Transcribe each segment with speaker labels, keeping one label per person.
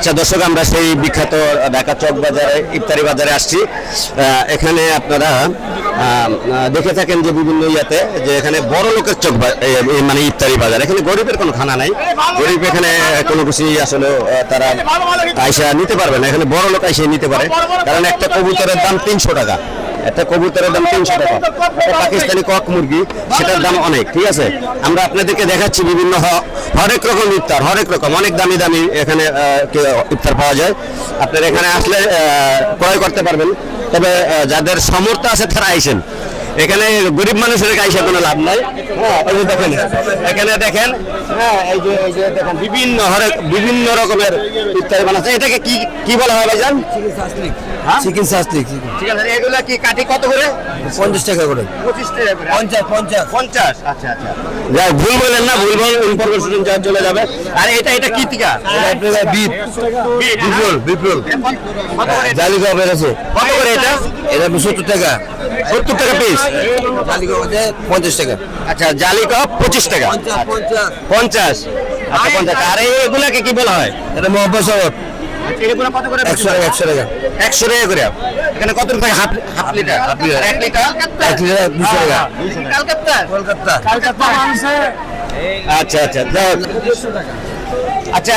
Speaker 1: আচ্ছা দর্শক, আমরা সেই বিখ্যাত ঢাকা চক বাজারে, ইফতারি বাজারে আসছি। এখানে আপনারা দেখে থাকেন যে বিভিন্ন ইয়াতে যে এখানে বড় লোকের চক মানে ইফতারি বাজার। এখানে গরিবের কোনো খানা নাই। গরিব এখানে কোনো কিছু আসলে তারা আইসা নিতে পারবে না। এখানে বড় লোক আইসা নিতে পারে। কারণ একটা কবুতরের দাম তিনশো টাকা। একটা কবুতরের দাম তিনশো টাকা। একটা পাকিস্তানি কক মুরগি সেটার দাম অনেক ঠিক আছে? আমরা আপনাদেরকে দেখাচ্ছি বিভিন্ন হরেক রকম ইফতার হরেক রকম অনেক দামি দামি এখানে ইফতার পাওয়া যায়। আপনারা এখানে আসলে আহ, ক্রয় করতে পারবেন। তবে যাদের সামর্থ্য আছে তারা আইসেন। এখানে গরিব মানুষের আইসা কোনো লাভ নাই। হ্যাঁ। এই যে দেখেন এখানে দেখেন হ্যাঁ এই যে এই যে দেখেন বিভিন্ন হরেক বিভিন্ন রকমের ইফতারি বানাচ্ছে। এটাকে কি কি বলা হয় ভাইজান? হ্যাঁ?
Speaker 2: চিকেন শাস্ত্রিক
Speaker 1: ঠিক আছে এগুলা কি কাটি কত করে?
Speaker 2: পঞ্চাশ টাকা করে।
Speaker 1: পঁচিশ টাকা করে।
Speaker 2: পঞ্চাশ পঞ্চাশ।
Speaker 1: পঞ্চাশ? আচ্ছা আচ্ছা। যাই ভুল বলেন না ভুল বল ইনফরমেশন যা চলে যাবে। আর এটা এটা কি টিকা?
Speaker 2: বিপ
Speaker 1: বিট,
Speaker 2: বিপ্লল বিপ্লল
Speaker 1: কত করে
Speaker 2: জালি কাপড় আছে
Speaker 1: কত করে এটা?
Speaker 2: এটা সত্তর টাকা।
Speaker 1: সত্তর টাকা পিস
Speaker 2: পঞ্চাশ টাকা।
Speaker 1: আচ্ছা জালি কাপ পঁচিশ টাকা।
Speaker 2: পঞ্চাশ
Speaker 1: আচ্ছা পঞ্চাশ। আর এগুলাকে কি বলা হয়?
Speaker 2: এটা মহব্বত শরৎ
Speaker 1: এগুলো কত করে
Speaker 2: একশো টাকা একশো টাকা।
Speaker 1: একশো টাকা করে। এখানে কত রুপায় half half litre.
Speaker 2: Half litre.
Speaker 1: এক লিটার?
Speaker 2: এক লিটার দুশো টাকা।
Speaker 1: কলকাতা?
Speaker 2: কলকাতা।
Speaker 1: আচ্ছা আচ্ছা আচ্ছা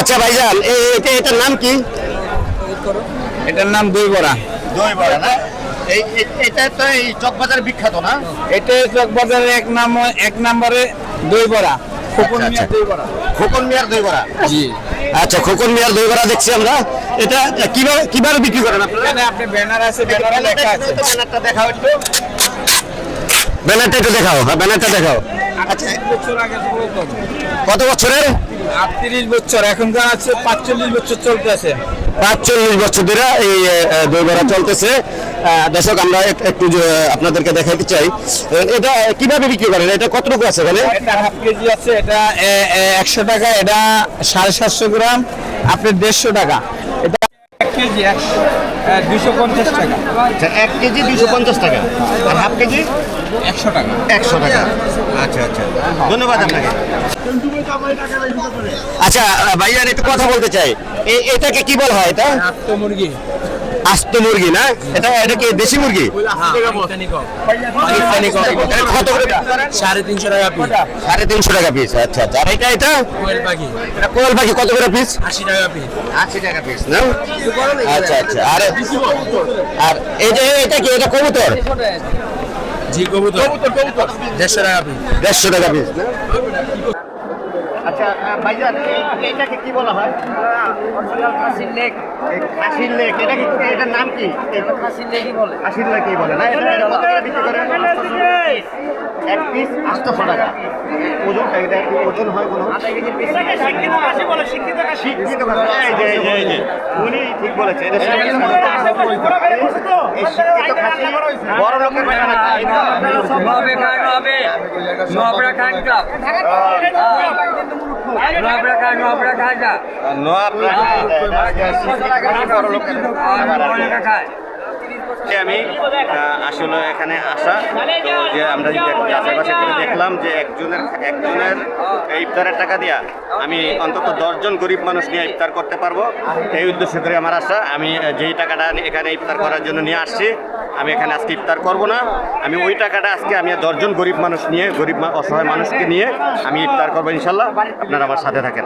Speaker 1: আচ্ছা ভাইজান এটা এটার নাম কি?
Speaker 2: এটার নাম দই বড়া
Speaker 1: দই বড়া না? এই এটা তো এই চকবাজার বিখ্যাত না?
Speaker 2: এটা চকবাজারের এক নাম এক নম্বরে দই বড়া খোকন
Speaker 1: আচ্ছা, আচ্ছা।
Speaker 2: দই বড়া
Speaker 1: খোকন মিয়ার দই বড়া
Speaker 2: জি।
Speaker 1: আচ্ছা খোকন মিয়ার দই বড়া দেখছি আমরা। এটা কীভাবে কীভাবে বিক্রি করেন আপনারা?
Speaker 2: আপনি ব্যানার আছে ব্যানারে লেখা আছে।
Speaker 1: ব্যানারটা দেখাও একটু। ব্যানারটা একটু দেখাও হ্যাঁ ব্যানারটা দেখাও। আচ্ছা
Speaker 2: বছর আগে পুরাতন
Speaker 1: কত বছরের?
Speaker 2: আটত্রিশ বছর এখনকার আছে পাঁচচল্লিশ বছর চলতে আছে
Speaker 1: পাঁচচল্লিশ বছর ধরে এই দই বড়া চলতেছে। দর্শক আমরা এক- একটু আপনাদেরকে দেখাইতে চাই। এটা কীভাবে বিক্রি করেন? এটা কতটুকু আছে এখানে?
Speaker 2: এটা হাফ কেজি আছে এটা একশো টাকা এটা সাড়ে সাতশো গ্রাম আপনার দেড়শো টাকা। এটা এক কেজি একশো দুশো পঞ্চাশ টাকা।
Speaker 1: আচ্ছা এক কেজি দুইশো পঞ্চাশ টাকা। আর হাফ কেজি?
Speaker 2: একশো টাকা।
Speaker 1: একশো টাকা। আচ্ছা আচ্ছা। ধন্যবাদ আপনাকে। আচ্ছা একটু কথা বলতে চাই। এ- এটাকে কি বলা হয় এটা?
Speaker 2: মুরগি।
Speaker 1: আস্ত মুরগি না? এটা এটা কি দেশি মুরগি? কত করে
Speaker 2: সাড়ে তিনশো টাকা পিস
Speaker 1: সাড়ে তিনশো টাকা পিস আচ্ছা আচ্ছা। আর এটা এটা?
Speaker 2: কোয়েল পাখি।
Speaker 1: এটা পাখি কত করে পিস
Speaker 2: আশি টাকা পিস
Speaker 1: আশি টাকা পিস না? আচ্ছা আচ্ছা। আর আর এই যে এটা কি? এটা কবুতর?
Speaker 2: জি কবুতর। দেড়শো টাকা পিস
Speaker 1: দেড়শো টাকা পিস না? আচ্ছা ভাইজান এটাকে কি বলা হয়?
Speaker 3: খাসির লেগ
Speaker 1: খাসির লেক এটা কি এটার নাম কি?
Speaker 3: খাসির লেগই বলে।
Speaker 1: খাসির লেক বলে না? এটা এটা কত বিক্রি করেন? এক পিস আটশোশো টাকা ওজন ওজন হয় কোনো শিক্ষিত উনি ঠিক বলেছে এটা বড় লোকের
Speaker 3: খায়
Speaker 1: আমি আসলে এখানে আসা। তো যে আমরা আশেপাশে করে দেখলাম যে একজনের একজনের ইফতারের টাকা দিয়া আমি অন্তত দশজন গরিব মানুষ নিয়ে ইফতার করতে পারব, এই উদ্দেশ্য করে আমার আশা। আমি যেই টাকাটা এখানে ইফতার করার জন্য নিয়ে আসছি, আমি এখানে আজকে ইফতার করব না। আমি ওই টাকাটা আজকে আমি দশজন গরিব মানুষ নিয়ে, গরিব অসহায় মানুষকে নিয়ে আমি ইফতার করব ইনশাল্লাহ। আপনারা আমার সাথে থাকেন।